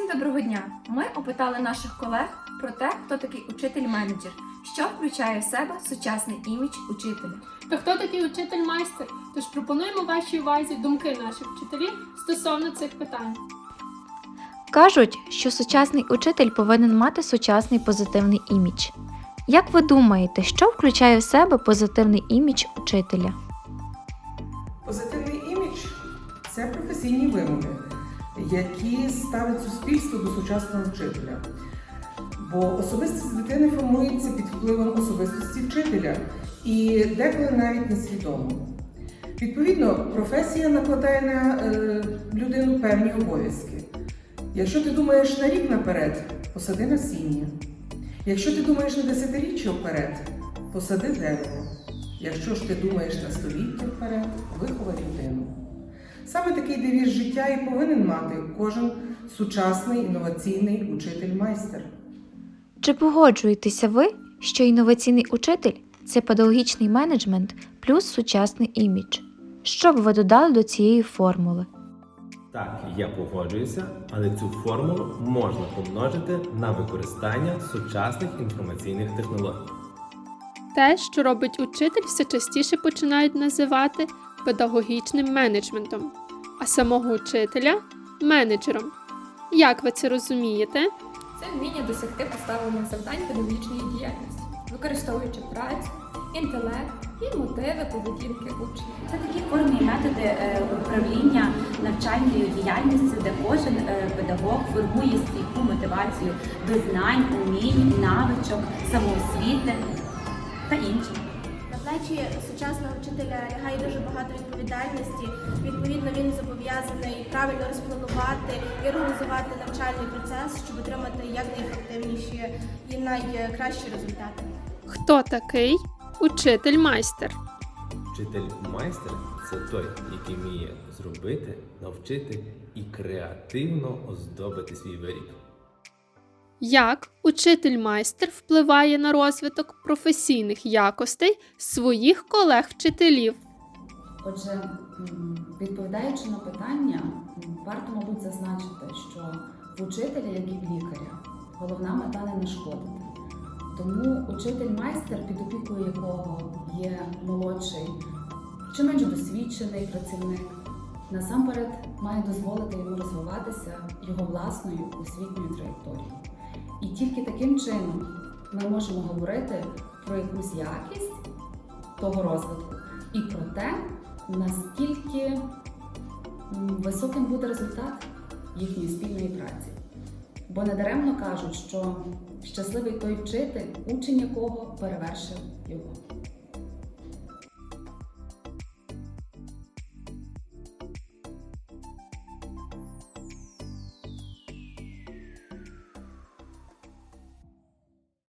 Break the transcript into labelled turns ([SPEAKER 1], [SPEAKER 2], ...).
[SPEAKER 1] Всім доброго дня! Ми опитали наших колег про те, хто такий учитель-менеджер, що включає в себе сучасний імідж учителя.
[SPEAKER 2] То хто такий учитель-майстер? Тож пропонуємо вашій увазі думки наших вчителів стосовно цих питань.
[SPEAKER 3] Кажуть, що сучасний учитель повинен мати сучасний позитивний імідж. Як ви думаєте, що включає в себе позитивний імідж учителя?
[SPEAKER 4] Позитивний імідж це професійні вимоги, які ставить суспільство до сучасного вчителя. Бо особистість дитини формується під впливом особистості вчителя і деколи навіть несвідомо. Відповідно, професія накладає на е, людину певні обов'язки. Якщо ти думаєш на рік наперед, посади насіння. Якщо ти думаєш на десятиріччя вперед, посади дерево. Якщо ж ти думаєш на століття вперед, виховай. Саме такий девіз життя і повинен мати кожен сучасний інноваційний учитель-майстер.
[SPEAKER 3] Чи погоджуєтеся ви, що інноваційний учитель це педагогічний менеджмент плюс сучасний імідж? Що б ви додали до цієї формули?
[SPEAKER 5] Так, я погоджуюся, але цю формулу можна помножити на використання сучасних інформаційних технологій.
[SPEAKER 2] Те, що робить учитель, все частіше починають називати педагогічним менеджментом, а самого учителя менеджером. Як ви це розумієте?
[SPEAKER 1] Це вміння досягти поставлених завдань педагогічної діяльності, використовуючи працю, інтелект і мотиви поведінки учнів.
[SPEAKER 6] Це такі форми і методи е, управління навчальною діяльністю, де кожен е, педагог формує стійку мотивацію до знань, умінь, навичок, самоосвіти та інших.
[SPEAKER 7] Плечі сучасного вчителя лягає дуже багато відповідальності. Відповідно, він зобов'язаний правильно розпланувати і організувати навчальний процес, щоб отримати якнайефективніші і найкращі результати.
[SPEAKER 2] Хто такий учитель-майстер?
[SPEAKER 5] Вчитель-майстер це той, який вміє зробити, навчити і креативно оздобити свій виріб.
[SPEAKER 2] Як учитель-майстер впливає на розвиток професійних якостей своїх колег-вчителів?
[SPEAKER 8] Отже, відповідаючи на питання, варто, мабуть, зазначити, що в учителя, як і в лікаря, головна мета не нашкодити. Тому учитель-майстер, під опікою якого є молодший чи менш досвідчений працівник, насамперед має дозволити йому розвиватися його власною освітньою траєкторією. І тільки таким чином ми можемо говорити про якусь якість того розвитку і про те, наскільки високим буде результат їхньої спільної праці. Бо недаремно кажуть, що щасливий той вчитель, учень якого перевершив його.